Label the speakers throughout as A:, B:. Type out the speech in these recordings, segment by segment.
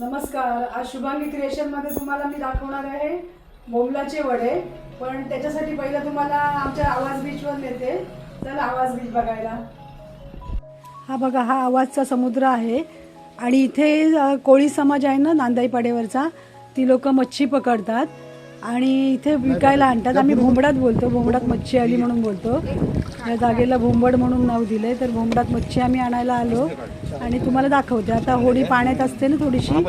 A: नमस्कार. आज शुभांगी क्रिएशनमध्ये तुम्हाला मी दाखवणार आहे बोमलाचे वडे. पण त्याच्यासाठी पहिलं तुम्हाला आमच्या आवाज बीचवर नेते. चला आवाज बीच बघायला. हा बघा हा आवाजचा समुद्र आहे. आणि इथे कोळी समाज आहे ना नांदाईपाड्यावरचा ती लोक मच्छी पकडतात. आणि इथे विकायला आणतात. आम्ही भोंबडात बोलतो. भोंबडात मच्छी आली म्हणून बोलतो. या जागेला भोंबड म्हणून नाव दिलंय. तर भोंबडात मच्छी आम्ही आणायला आलो आणि तुम्हाला दाखवते. आता होडी पाण्यात असते ना थोडीशी.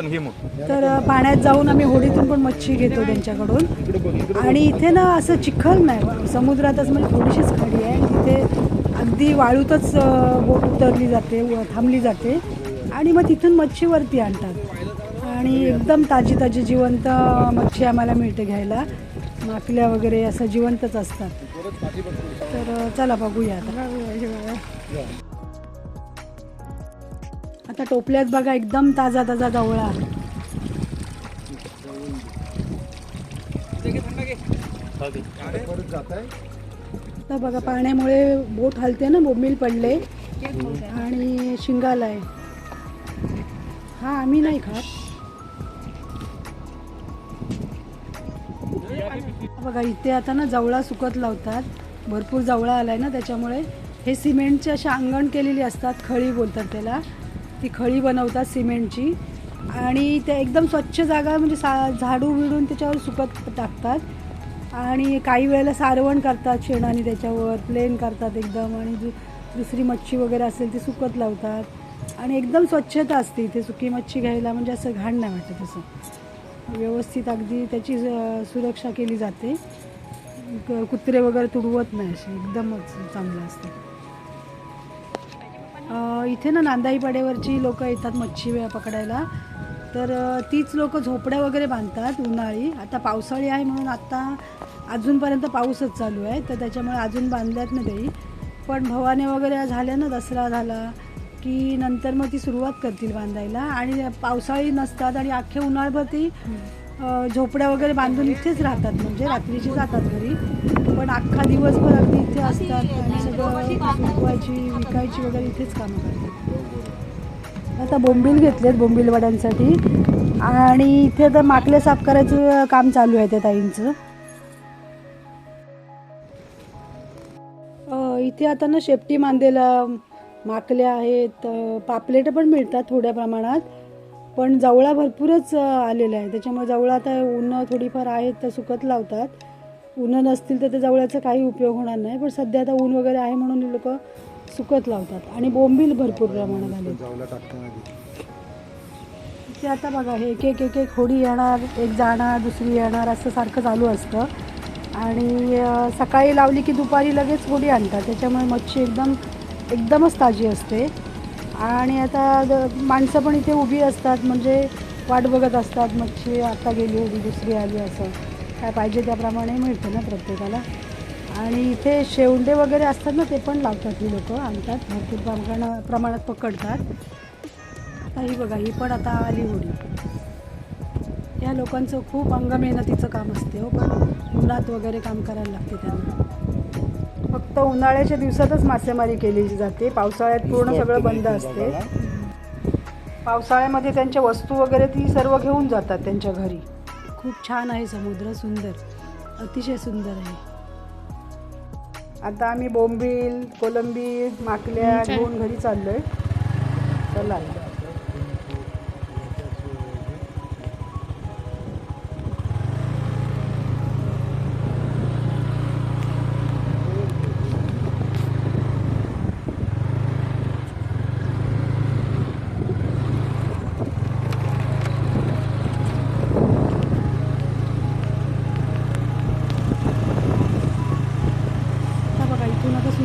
A: तर पाण्यात जाऊन आम्ही होडीतून पण मच्छी घेतो त्यांच्याकडून. आणि इथे ना असं चिखल नाही. समुद्रातच म्हणजे थोडीशीच खाडी आहे. तिथे अगदी वाळूतच बोट उतरली जाते थांबली जाते. आणि मग तिथून मच्छी वरती आणतात. आणि एकदम ताजी ताजी जिवंत मच्छी आम्हाला मिळते घ्यायला. माकल्या वगैरे असं जिवंतच असतात. तर चला बघूया आता. आता टोपल्यात बघा एकदम ताजा ताजा जवळा तर बघा पाण्यामुळे बोट हलते ना बोंबील पडले. आणि शिंगाला आहे. हा आम्ही नाही खात. बघा इथे आता ना जवळा सुकत लावतात. भरपूर जवळा आलाय ना त्याच्यामुळे. हे सिमेंटची अशी अंगण केलेली असतात खळी बोलतात त्याला. ती खळी बनवतात सिमेंटची. आणि ते एकदम स्वच्छ जागा म्हणजे सा झाडू बिडून त्याच्यावर सुकत टाकतात. आणि काही वेळेला सारवण करतात शेणाने त्याच्यावर प्लेन करतात एकदम. आणि दु दुसरी मच्छी वगैरे असेल ती सुकत लावतात. आणि एकदम स्वच्छता असते इथे सुकी मच्छी घ्यायला म्हणजे असं घाण नाही वाटत असं. व्यवस्थित अगदी त्याची सुरक्षा केली जाते. क- कुत्रे वगैरे तुडवत नाही असे एकदमच चांगलं असतं. इथे ना नांदाई पाड्यावरची लोक येतात मच्छी पकडायला. तर तीच लोक झोपड्या वगैरे बांधतात उन्हाळी. आता पावसाळी आहे म्हणून आत्ता अजूनपर्यंत पाऊसच चालू आहे. तर त्याच्यामुळे अजून बांधल्यात नाही काही पण भवाने वगैरे झाल्या ना दसरा झाला. की नंतर मग ती सुरुवात करतील बांधायला. आणि पावसाळी नसतात आणि अख्खे उन्हाळभर ती झोपड्या वगैरे बांधून इथेच राहतात. म्हणजे रात्रीची जातात घरी. पण अख्खा दिवसभर अगदी इथे असतात आणि सगळं सुकवायची विकायची वगैरे इथेच कामं करतात. आता बोंबील घेतलेत बोंबीलवाड्यांसाठी. आणि इथे आता माकले साफ करायचं काम चालू आहे त्या ताईंचं. इथे आता ना शेपटी मांदेला माकल्या आहेत पापलेटं पण मिळतात थोड्या प्रमाणात पण जवळा भरपूरच आलेला आहे त्याच्यामुळे जवळा आता उन्हं थोडीफार आहेत तर सुकत लावतात. उन्हं नसतील तर त्या जवळाचा काही उपयोग होणार नाही पण सध्या आता ऊन वगैरे आहे म्हणून लोक सुकत लावतात. आणि बोंबील भरपूर प्रमाणात आले ते आता बघा हे एक एक एक एक होडी येणार एक जाणार दुसरी येणार असं सारखं चालू असतं. आणि सकाळी लावली की दुपारी लगेच होडी आणतात. त्याच्यामुळे मच्छी एकदम एकदमच ताजी असते. आणि आता माणसं पण इथे उभी असतात म्हणजे वाट बघत असतात मच्छी आता गेली होती दुसरी आली असं. काय पाहिजे त्याप्रमाणे मिळतं ना प्रत्येकाला. आणि इथे शेवंडे वगैरे असतात ना ते पण लावतात ही लोक आणतात. भरपूर प्रमाणात प्रमाणात पकडतात. आता ही बघा ही पण आता आली होडी. या लोकांचं खूप अंग मेहनतीचं काम असते हो पण उन्हात वगैरे काम करायला लागते त्यांना. फक्त उन्हाळ्याच्या दिवसातच मासेमारी केली जाते. पावसाळ्यात पूर्ण सगळं बंद असते. पावसाळ्यामध्ये त्यांच्या वस्तू वगैरे ती सर्व घेऊन जातात त्यांच्या घरी. खूप छान आहे समुद्र सुंदर. अतिशय सुंदर आहे. आता आम्ही बोंबील कोलंबी माकल्या घेऊन घरी चाललोय. चला.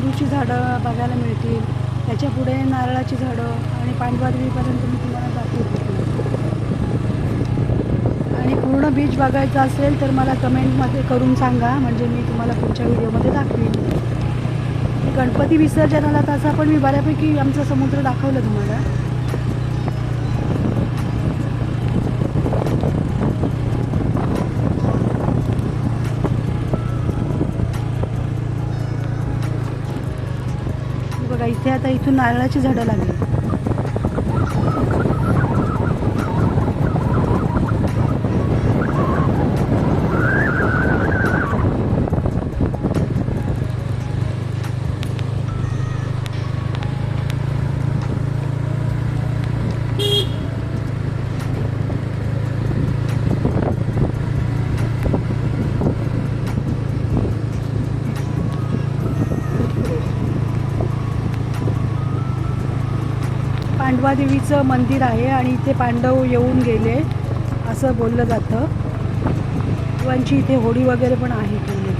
A: इथून झाडं बघायला मिळतील. त्याच्या पुढे नारळाची झाडं आणि पांडवादेवीपर्यंत मी तुम्हाला दाखवते आणि पूर्ण बीच बघायचं असेल तर मला कमेंटमध्ये करून सांगा. म्हणजे मी तुम्हाला पुढच्या व्हिडिओमध्ये दाखवेन. गणपती विसर्जनाला तसा पण मी बऱ्यापैकी आमचा समुद्र दाखवलं तुम्हाला. बघा इथे आता इथून नारळाची झाडं लागली. पांडवादेवीचं मंदिर आहे आणि इथे पांडव येऊन गेले असं बोललं जातं. शिवांची इथे होडी वगैरे पण आहे केलेली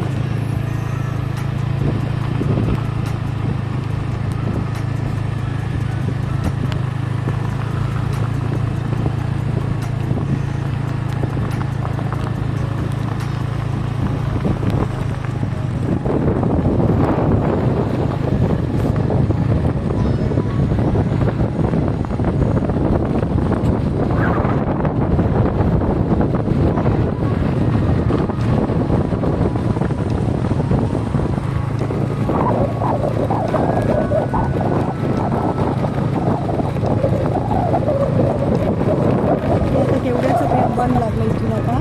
A: आता केवड्याचं ते बंद लागलं इथून आता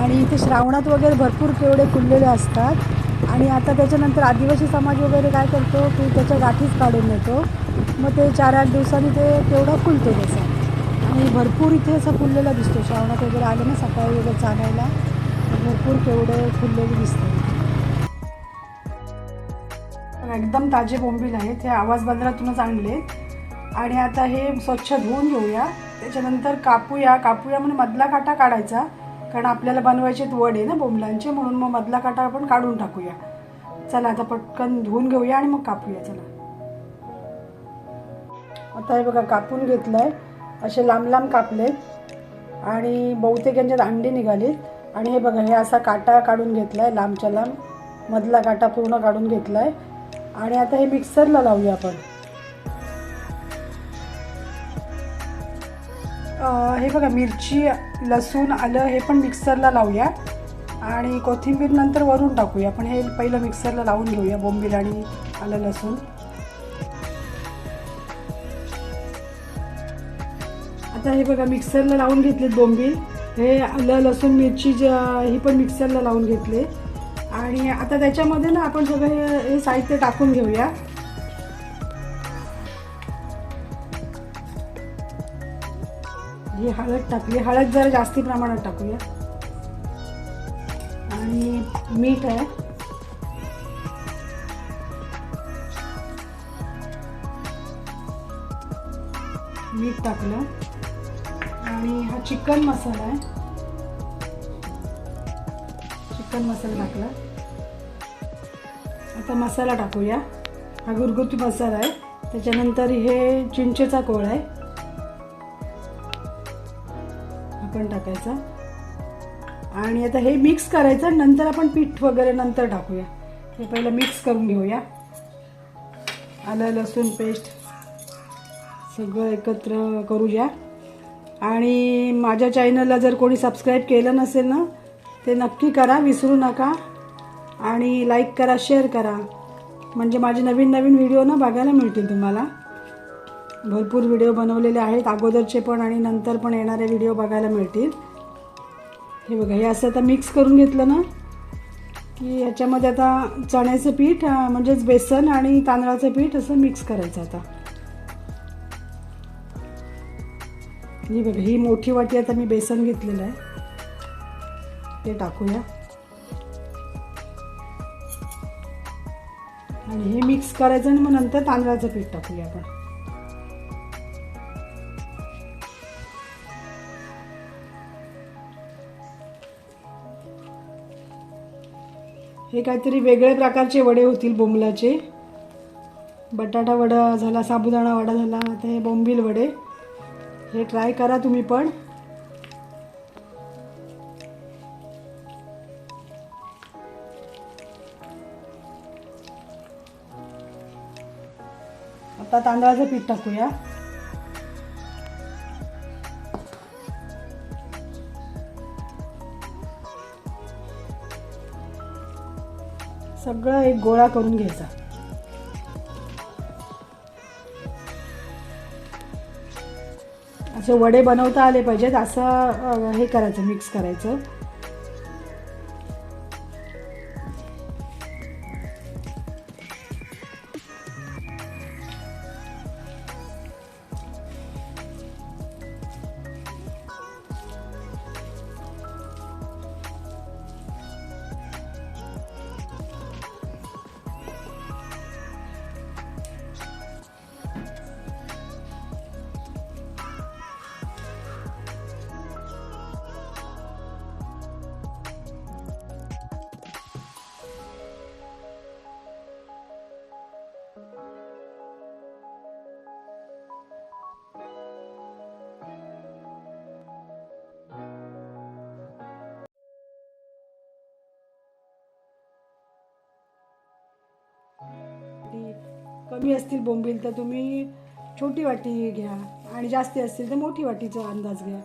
A: आणि इथे श्रावणात वगैरे भरपूर केवडे फुललेले असतात. आणि आता त्याच्यानंतर आदिवासी समाज वगैरे काय करतो की त्याच्या गाठीच काढून नेतो. मग ते चार आठ दिवसांनी ते केवढा फुलतो त्याचा. आणि भरपूर इथे असं फुललेला दिसतो. श्रावणात वगैरे आलं ना सकाळी वगैरे चालायला भरपूर केवढे फुललेले दिसते एकदम ताजे बोंबील आहेत. हे आवाज बाजारातूनच आणले. आणि आता हे स्वच्छ धुवून घेऊया. त्याच्यानंतर कापूया. कापूया म्हणजे मधला काटा काढायचा. कारण आपल्याला बनवायचे वडे ना बोंबलांचे म्हणून मग मधला काटा आपण काढून टाकूया. चला आता पटकन धुवून घेऊया आणि मग कापूया चला. आता हे बघा कापून घेतलंय. असे लांब लांब कापले आणि बहुतेक यांच्यात अंडी निघालीत. आणि हे बघा हे असा काटा काढून घेतलाय लांबच्या लांब. मधला काटा पूर्ण काढून घेतलाय. आणि आता हे मिक्सरला लावूया आपण. हे बघा मिरची लसूण आलं हे पण मिक्सरला लावूया. आणि कोथिंबीर नंतर वरून टाकूया. पण हे पहिलं मिक्सरला लावून घेऊया बोंबील आणि आलं लसूण. आता हे बघा मिक्सरला लावून घेतलेत बोंबील. हे आलं लसूण मिरची ज्या ही पण मिक्सरला लावून घेतले. आणि आता त्याच्यामध्ये ना आपण सगळं हे- हे साहित्य टाकून घेऊया. ही हळद टाकली हळद जरा जास्ती प्रमाणात टाकूया. आणि मीठ आहे. मीठ टाकलं. आणि हा चिकन मसाला आहे. चिकन मसाला टाकला. आता मसाला टाकूया. हा घरगुती मसाला आहे. त्याच्यानंतर हे चिंचेचा कोळ आहे. आणि आता हे मिक्स करायचं नंतर आपण पीठ वगैरे नंतर टाकूया. हे पहिलं मिक्स करून घेऊया. आलं लसूण पेस्ट सगळं एकत्र करूया. आणि माझ्या चॅनलला जर कोणी सबस्क्राईब केलं नसेल ना ते नक्की करा विसरू नका. आणि लाईक करा शेअर करा. म्हणजे माझे नवीन नवीन व्हिडिओ ना बघायला मिळतील तुम्हाला. भरपूर व्हिडिओ बनवलेले आहेत. अगोदरचे पण आणि नंतर पण येणारे व्हिडिओ बघायला मिळतील. हे बघा हे असं आता मिक्स करून घेतलं ना की याच्यामध्ये आता चण्याचं पीठ म्हणजेच बेसन आणि तांदळाचं पीठ असं मिक्स करायचं आता. ही बघा ही मोठी वाटी आता मी बेसन घेतलेलं आहे. ते टाकूया. आणि हे मिक्स करायचं आणि मग नंतर तांदळाचं पीठ टाकूया आपण. हे काहीतरी वेगळ्या प्रकारचे वडे होतील बोंबलाचे. बटाटा वडा झाला साबुदाणा वडा झाला आता हे बोंबील वडे. हे ट्राय करा तुम्ही पण. आता तांदळाचं पीठ टाकूया. सगळं एक गोळा करून घ्यायचा. असे वडे बनवता आले पाहिजेत असं हे करायचं मिक्स करायचं. वाटी कमी असतील बोंबील तर तुम्ही छोटी वाटी घ्या. आणि जास्ती असतील तर मोठी वाटीचा अंदाज घ्या.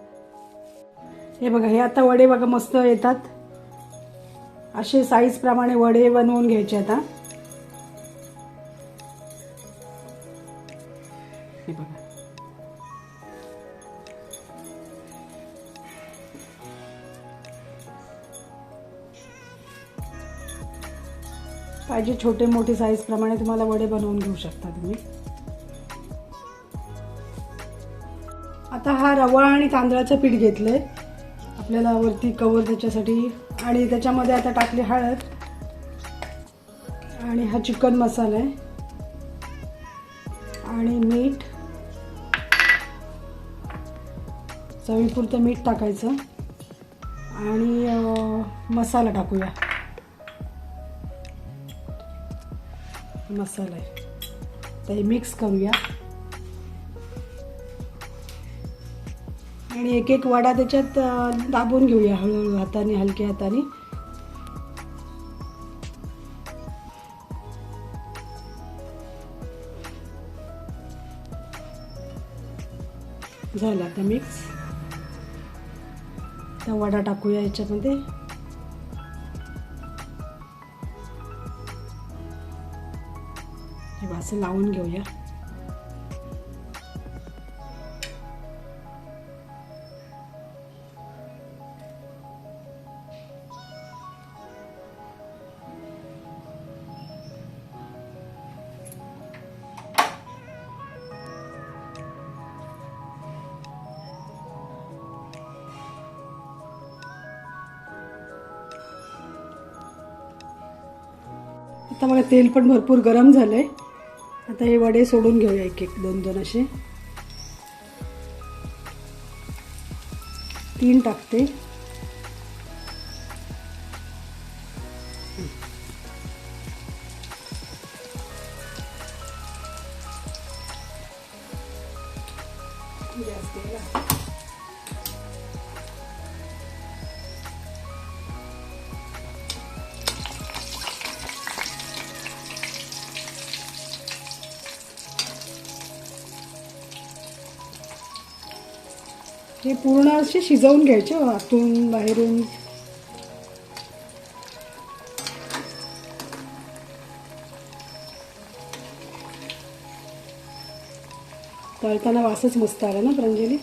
A: हे बघा हे आता वडे बघा मस्त येतात. असे साईजप्रमाणे वडे बनवून घ्यायचे आता. पाहिजे छोटे मोठे साईजप्रमाणे तुम्हाला वडे बनवून घेऊ शकता तुम्ही. आता हा रवा आणि तांदळाचं पीठ घेतलंय. आपल्याला वरती कवर त्याच्यासाठी आणि त्याच्यामध्ये आता टाकली हळद आणि हा चिकन मसाला आहे. आणि मीठ. चवीपुरतं मीठ टाकायचं. आणि मसाला टाकूया. मसाला आहे. तर हे मिक्स करूया. आणि एक एक वडा त्याच्यात दाबून घेऊया हळूहळू हाताने हलक्या हाताने. झाला आता मिक्स तर वडा टाकूया याच्यामध्ये. असं लावून घेऊया आता बघा तेल पण भरपूर गरम झालंय. आता हे वडे सोडून घेऊया एक एक दोन दोन असे तीन टाकते Yes, yeah. हे पूर्ण असे शिजवून घ्यायचे हो, आतून बाहेरून. तळताना वासच मस्त आला ना प्रांजली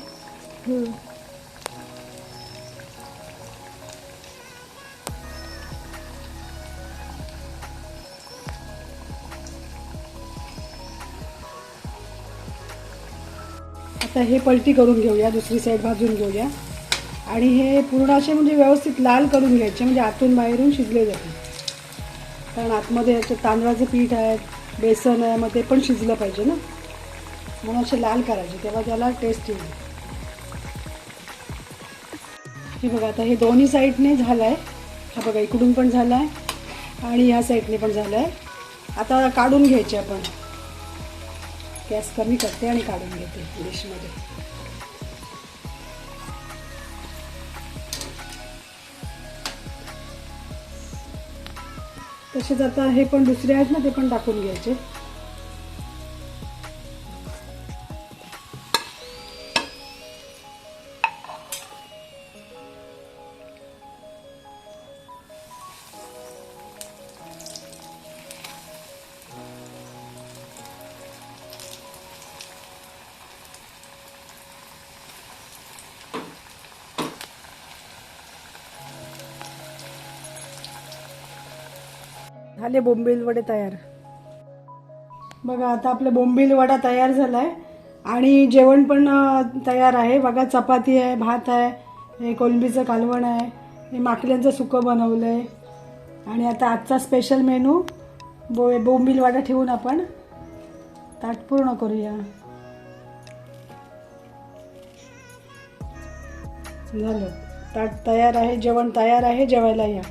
A: तर हे पलटी करून घेऊया दुसरी साईड भाजून घेऊया. आणि हे पूर्ण असे म्हणजे व्यवस्थित लाल करून घ्यायचे म्हणजे आतून बाहेरून शिजले जाते कारण आतमध्ये याचं तांदळाचं पीठ आहे बेसन आहे मग ते पण शिजलं पाहिजे ना. म्हणून असे लाल करायचे तेव्हा त्याला टेस्ट येईल. हे बघा आता हे दोन्ही साईडने झालं आहे हा बघा इकडून पण झाला आहे आणि ह्या साईडने पण झालं आहे आता काढून घ्यायचे आपण. गॅस कमी करते आणि काढून घेते डिशमध्ये. तसेच आता हे पण दुसरे आहेत ना ते पण टाकून घ्यायचे. झाले बोंबील वडे तयार. बघा आता आपलं बोंबील वडा तयार झाला आहे आणि जेवण पण तयार आहे. बघा चपाती आहे भात आहे हे कोलंबीचं कालवण आहे हे माकल्यांचं सुकं बनवलं आहे आणि आता आजचा स्पेशल मेनू बो बोंबील वडा ठेवून आपण ताट पूर्ण करूया. झालं. ताट तयार आहे जेवण तयार आहे जेवायला या.